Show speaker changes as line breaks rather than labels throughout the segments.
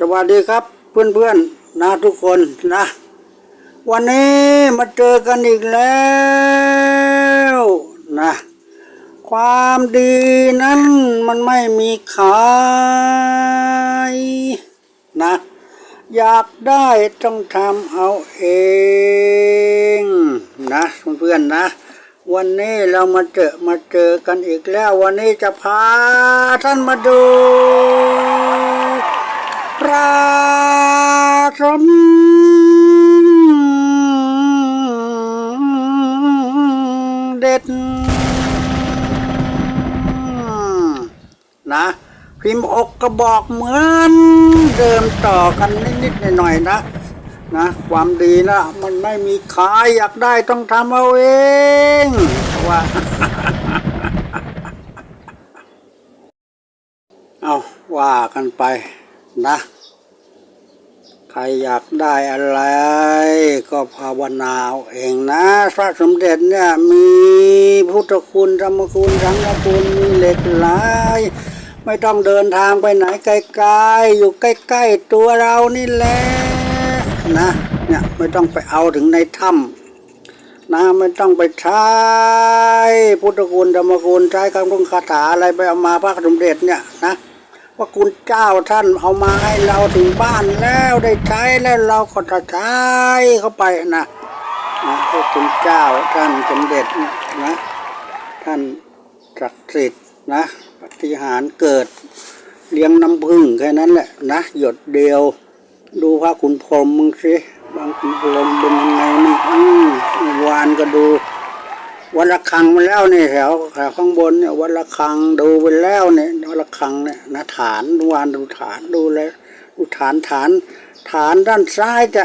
สวัสดีครับ เพื่อนๆนะทุกคนนะ วันนี้มาเจอกันอีกแล้วนะความดีนั้นมันไม่มีขายนะอยากได้ต้องทำเอาเองนะเพื่อนๆนะ วันนี้เรามาเจอมาเจอกันอีกแล้ว วันนี้จะพาท่านมาดู ระสมเด็จนะพิมพ์อกกระบอกเหมือนเดิมต่อกันนิดๆหน่อยๆนะนะ ความดีนะมันไม่มีขายอยากได้ต้องทำเอาเองว่าเอาว่ากันไปนะ ครอยากได้อะไร ก็ภาวนาเอาเองนะ พระสมเด็จเนี่ยมีพุทธคุณธรรมคุณสังฆคุณมีเหล็กไหลไม่ต้องเดินทางไปไหนไกลๆอยู่ใกล้ๆตัวเรานี่แหละนะเนี่ยไม่ต้องไปเอาถึงในถ้ำนะไม่ต้องไปใช้พุทธคุณธรรมคุณใช้คำพุคาถาอะไรไปเอามาพระสมเด็จเนี่ยนะ ว่าคุณเจ้าท่านเอามาให้เราถึงบ้านแล้วได้ใช้แล้วเราก็จะใช้เข้าไปนะนะพระคุณเจ้าท่านสมเด็จนะ ท่านศักดิ์สิทธิ์นะปฏิหารเกิดเลี้ยงน้ำพึ่งแค่นั้นแหละนะหยดเดียว ดูพระคุณพรมมึงสิบางคุณพรมเป็นยังไงนี่อืมเมื่อวานก็ดู วันละครังมาแล้วนี่แถวแถวข้างบนเนี่ยวันละครังดูไปแล้วเนี่ยวันละครังเนี่ยนะฐานดูวานดูฐานดูเลยดูฐานฐาน ฐานด้านซ้ายจะ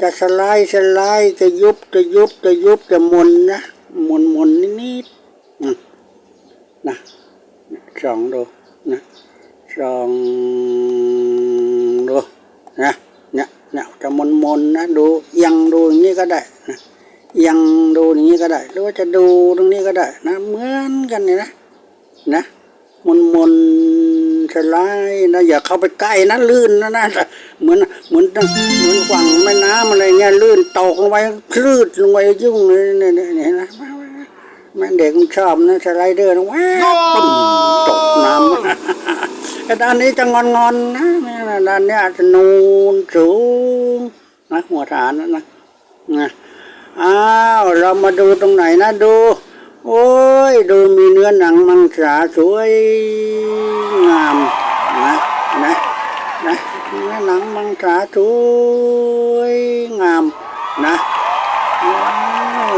จะสไลด์สไลด์จะยุบจะยุบจะยุบจะหมนนะหมนหมนนิดๆนะสองดูนะสองดูนะเนี่ยเนี่ยจะหมนหมนนะดูเอียังดูอย่างนี้ก็ได้ ยังดูอย่างนี้ก็ได้ หรือว่าจะดูตรงนี้ก็ได้นะเหมือนกันเนี่ยนะนะมนมนสไลด์นะอย่าเข้าไปใกล้นะลื่นนะนะเหมือนเหมือนเหมือนฝั่งแม่น้ำอะไรเงี้ยลื่นตกลงไปคลืดลงไปยุ่งเลยเนี่ยเนี่ยเนี่ยนะแม่เด็กมันชอบนะสไลเดอร์นะว้าวปึ้งตกน้ำแต่ด้านนี้จะงอนงอนๆนะด้านเนี้ยจะนูนสูงนะหัวฐานนะนะ อ้าวเรามาดูตรงไหนนะดู โอ้ย ดูมีเนื้อหนังมังสาสวยงามนะนะนะเนื้อหนังมังสาสวยงามนะโอ้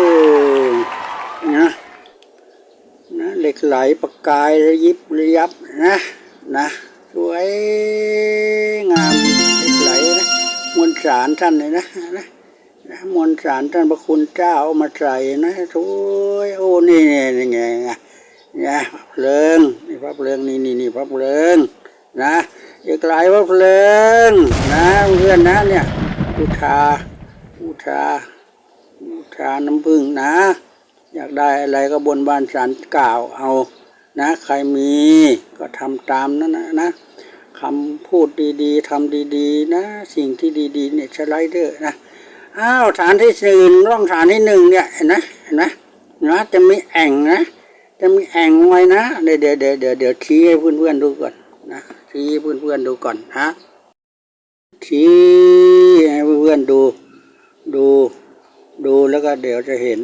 ยนะนะเหล็กไหลประกายระยิบระยับนะนะสวยงามเหล็กไหลนะมวลสารท่านเลยนะนะนะ มวลสารท่านพระคุณเจ้าเอามาใส่นะสวยโอ้นี่นี่นี่ไงนะพระเพลิงนี่พระเพลิงนี่นี่นี่พระเพลิงนะอีกหลายพระเพลิงนะเพื่อนนะเนี่ยบูชาบูชาบูชาน้ำผึ้งนะ อยากได้อะไรก็บนบานสารกล่าวเอานะ ใครมีก็ทำตามนั้นนะนะคำพูดดีๆทำดีๆ นะ สิ่งที่ดีๆเนี่ยสไลเดอร์นะ อ้าวฐานที่หนึ่งร่องฐานที่หนึ่งเนี่ยเห็นไหมเห็นไหมนะจะมีแอ่งนะ จะมีแอ่งไว้นะ เดี๋ยวเดี๋ยวเดี๋ยวเดี๋ยวเดี๋ยวชี้ให้เพื่อนเพื่อนดูก่อนนะชี้ให้เพื่อนเพื่อนดูก่อนนะชี้ให้เพื่อนเพื่อนดู ดูดูแล้วก็เดี๋ยวจะเห็น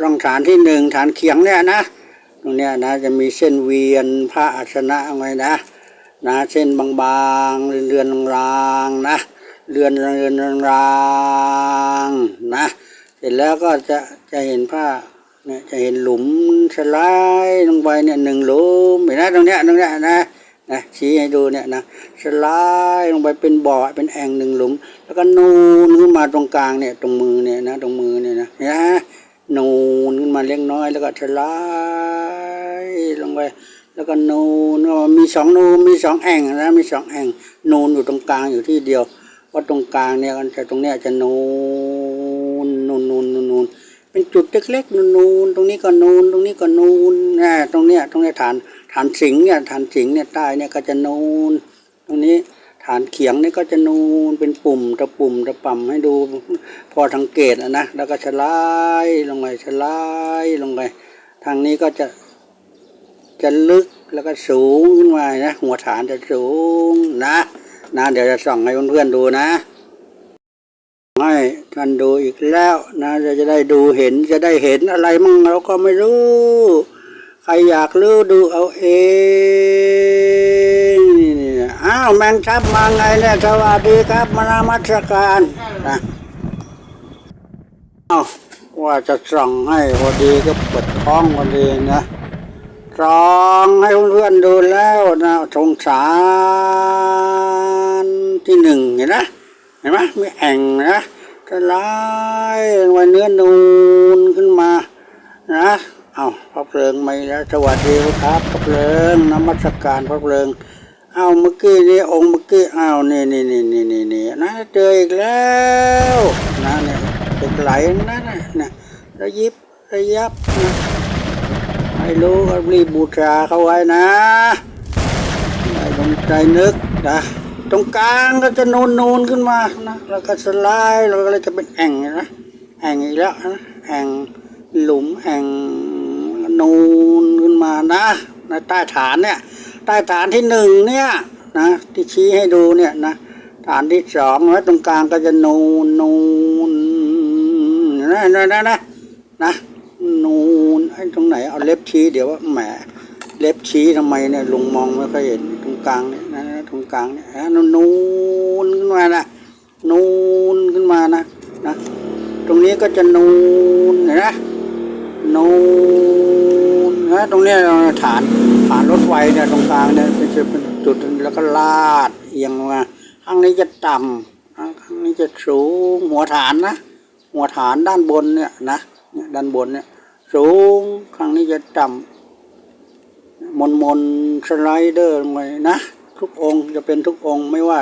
ร่องฐานที่หนึ่งฐานเขียงเนี่ยนะตรงเนี้ยนะจะมีเส้นเวียนพระอาสนะไว้นะนะเส้นบางๆเรือนๆรางๆนะ เรือนเรือนรางๆนะ เสร็จแล้วก็จะจะเห็นผ้าเนี่ยจะเห็นหลุมสลด์ลงไปเนี่ยหนึ่งหลุมเห็นไหมตรงเนี้ยตรงเนี้ยนะนะชี้ให้ดูเนี่ยนะสลด์ลงไปเป็นบ่อเป็นแอ่งหนึ่งหลุม แล้วก็นูนขึ้นมาตรงกลางเนี่ยตรงมือเนี่ยนะตรงมือเนี่ยนะเห็นไหมนูนขึ้นมาเล็กน้อย แล้วก็สลด์ลงไปแล้วก็นูนมีสองนูนมีสองแอ่งนะมีสองแอ่งนูนอยู่ตรงกลางอยู่ที่เดียว ว่าตรงกลางเนี่ยมันจะตรงเนี้ยจะนูนนูนนูนนูนเป็นจุดเล็กๆนูนนูนตรงนี้ก็นูนตรงนี้ก็นูนนะตรงเนี้ยตรงเนี้ยฐานฐานสิงเนี่ยฐานสิงเนี่ยใต้เนี่ยก็จะนูนตรงนี้ฐานเขียงนี่ก็จะนูนเป็นปุ่มตะปุ่มตะป่ำให้ดูพอสังเกตอะนะแล้วก็ชะลายลงไปชะลายลงไปทางนี้ก็จะจะลึกแล้วก็สูงขึ้นมานะหัวฐานจะสูงนะ นะ เดี๋ยวจะส่องให้เพื่อนๆดูนะให้ท่านดูอีกแล้วนะจะจะได้ดูเห็นจะได้เห็นอะไรมั่งเราก็ไม่รู้ ใครอยากรู้ดูเอาเองอ้าวแมงชับมาไงเนี่ยสวัสดีครับมานามัสการนะอ้าวว่าจะส่องให้พอดีก็เปิดท้องพอดีนะ ส่องให้เพื่อนดูแล้วนะสงสารที่หนึ่งเห็นไหมเห็นไหมมีแอ่งนะจะไล่ไว้เนื้อนูนขึ้นมา นะเอาพระเพลิงไม่แล้วสวัสดีครับพระเพลิงนมัสการพระเพลิงเอาเมื่อกี้นี่องค์เมื่อกี้เอานี่นี่นี่นี่นี่นี่นะเจออีกแล้วนะเนี่ยเป็นไหลนะนะนะระยิบระยับนะ ให้รู้ก็รีบบูชาเขาไว้นะได้ลงใจนึกนะตรงกลางก็จะนูนนูนๆขึ้นมานะแล้วก็สไลด์แล้วก็เลยจะเป็นแอ่งนะแอ่งอีกแล้วนะแอ่งหลุมแอ่งนูนขึ้นมานะในใต้ฐานเนี่ยใต้ฐานที่หนึ่งเนี่ยนะที่ชี้ให้ดูเนี่ยนะฐานที่สองแล้วตรงกลางก็จะนูนนูนนะนะนะนะนะ นูนไอ้ตรงไหนเอาเล็บชี้เดี๋ยวว่าแหมเล็บชี้ทำไมเนี่ยลุงมองไม่ค่อยเห็นตรงกลางเนี่ยนะตรงกลางเนี่ยฮะนูนขึ้นมานะนูนขึ้นมานะนะตรงนี้ก็จะนูนเห็นไหมนูนนะตรงนี้ฐานฐานรถไฟเนี่ยตรงกลางเนี่ยเป็นจะเป็นจุดแล้วก็ลาดเอียงมาข้างนี้จะต่ำข้างนี้จะสูงหัวฐานนะหัวฐานด้านบนเนี่ยนะด้านบนเนี่ย สูง ข้างนี้จะต่ำมนมนสไลเดอร์ลงไปนะ ทุกองค์จะเป็นทุกองค์ไม่ว่า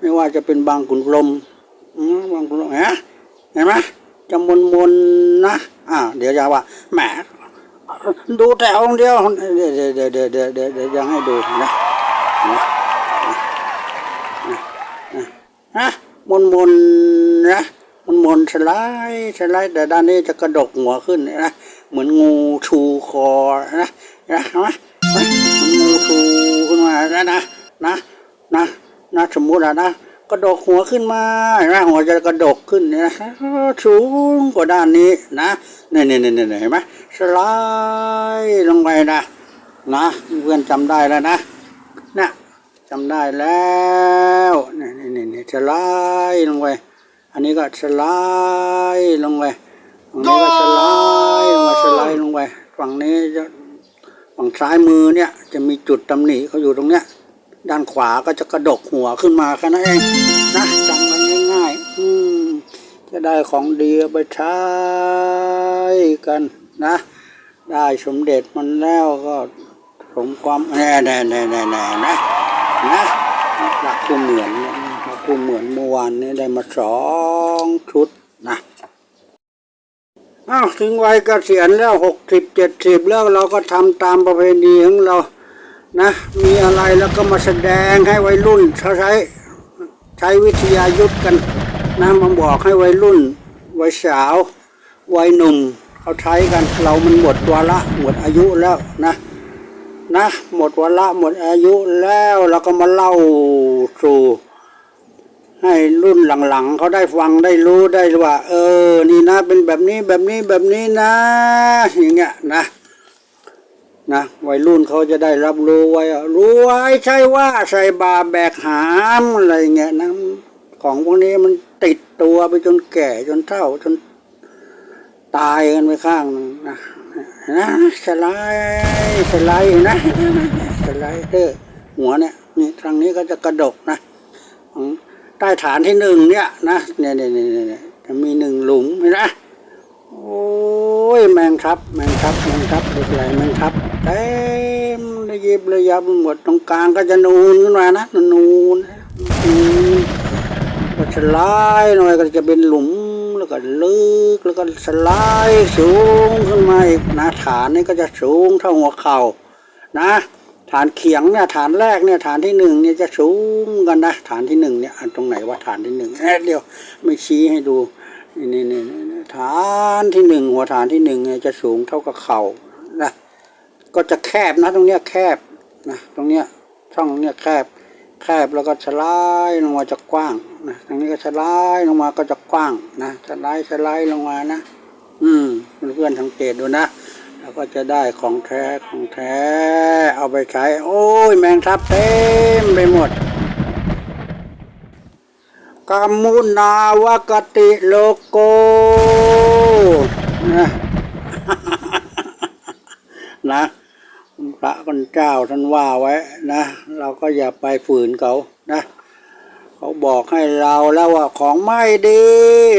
ไม่ว่าจะเป็นบางขุนพรหมบางขุนพรหมเห็นไหมเห็นไหมจะมนมนนะอ่าเดี๋ยวจะว่าแหมดูแต่องค์เดียวเดี๋ยวเดี๋ยวเดี๋ยวเดี๋ยวเดี๋ยวยวจะให้ดูนะนะนะมนมนนะมนมนสไลด์สไลด์แต่ด้านนี้จะกระดกหัวขึ้นนะ เหมือนงูชูคอนะนะเห็นไหมมันงูชูขึ้นมาแล้วนะนะนะนะสมมุติอะนะกระดกหัวขึ้นมาเห็นไหมหัวจะกระดกขึ้นนะสูงกว่าด้านนี้นะเนี่ยเนี่ยเนี่ยเห็นไหมสไลด์ลงไปนะนะเพื่อนจำได้แล้วนะเนี่ยจำได้แล้วเนี่ยเนี่ยเนี่ยเนี่ยสไลด์ลงไปอันนี้ก็สไลด์ลงไป ตรงนี้ก็สไลด์ลงไปสไลด์ลงไปฝั่งนี้จะฝั่งซ้ายมือเนี่ย จะมีจุดตำหนิเขาอยู่ตรงเนี้ย ด้านขวาก็จะกระดกหัวขึ้นมาแค่นั้นเองนะจำมันง่ายๆอืมจะได้ของดีเอาไปใช้กันนะ ได้สมเด็จมันแล้วก็สมความแน่แน่แน่แน่แน่นะนะหลักคู่เหมือนเนี่ยหลักคู่เหมือนเมื่อวานนี้ได้มาสองชุดนะ อ้าวถึงวัยเกษียณแล้วหกสิบเจ็ดสิบแล้วเราก็ทำตามประเพณีของเรานะ มีอะไรแล้วก็มาแสดงให้วัยรุ่นใช้ใช้วิทยายุทธกันนะมาบอกให้วัยรุ่นวัยสาววัยหนุ่มเขาใช้กันเรามันหมดวาระหมดอายุแล้วนะนะหมดวาระหมดอายุแล้วเราก็มาเล่าสู่ ให้รุ่นหลังๆเขาได้ฟังได้รู้ได้ว่า เออ นี่นะ เป็นแบบนี้แบบนี้แบบนี้นะ อย่างเงี้ยนะนะวัยรุ่นเขาจะได้รับรู้ไว้รู้ไว้ใช่ว่าใส่บาแบกหามอะไรเงี้ยนะของพวกนี้มันติดตัวไปจนแก่จนเฒ่าจนตายกันไปข้างนึงนะนะสไลด์สไลด์นะสไลด์เดอร์หัวเนี่ยนี่ทางนี้ก็จะกระดกนะ ใต้ฐานที่หนึ่งเนี่ยนะเนี่ยเนี่ยเนี่ยเนี่ยจะมีหนึ่งหลุมนไหมโอ้ยแมงทับ แมงทับแมงทับเด็กไหลแมงทับเต็มระยิบระยับหมดตรงกลางก็จะนูนขึ้นมานะนูนนูนก็สลด์หน่อยก็จะเป็นหลุมแล้วก็ลึกแล้วก็สไลด์สูงขึ้นมาอีกนะฐานนี่ก็จะสูงเท่าหัวเข่านะ ฐานเขียงเนี่ยฐานแรกเนี่ยฐานที่หนึ่งเนี่ยจะสูงกันนะฐานที่หนึ่งเนี่ยอันตรงไหนว่าฐานที่หนึ่งเอ๊ะเดียวไม่ชี้ให้ดูนี่นี่นี่ฐานที่หนึ่งหัวฐานที่หนึ่งเนี่ยจะสูงเท่ากับเข่านะก็จะแคบนะ ตรงเนี้ยแคบนะตรงเนี้ยช่องเนี้ยแคบแคบแล้วก็สลด์ลงมาจะกว้างนะตรงนี้ก็สลด์ลงมาก็จะกว้างนะสลด์สลด์ลงมานะ อืมเพื่อนๆสังเกตดูนะ แล้วก็จะได้ของแท้ของแท้ เอาไปใช้โอ้ย แมงทับเต็มไปหมดกามุนาวกติโลโกนะนะพระคุณเจ้าท่านว่าไว้นะ เราก็อย่าไปฝืนเขานะ เขาบอกให้เราแล้วว่าของไม่ดี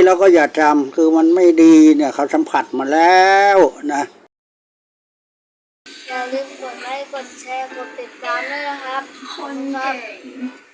เราก็อย่าทำคือมันไม่ดีเนี่ย เขาสัมผัสมาแล้วนะ
อย่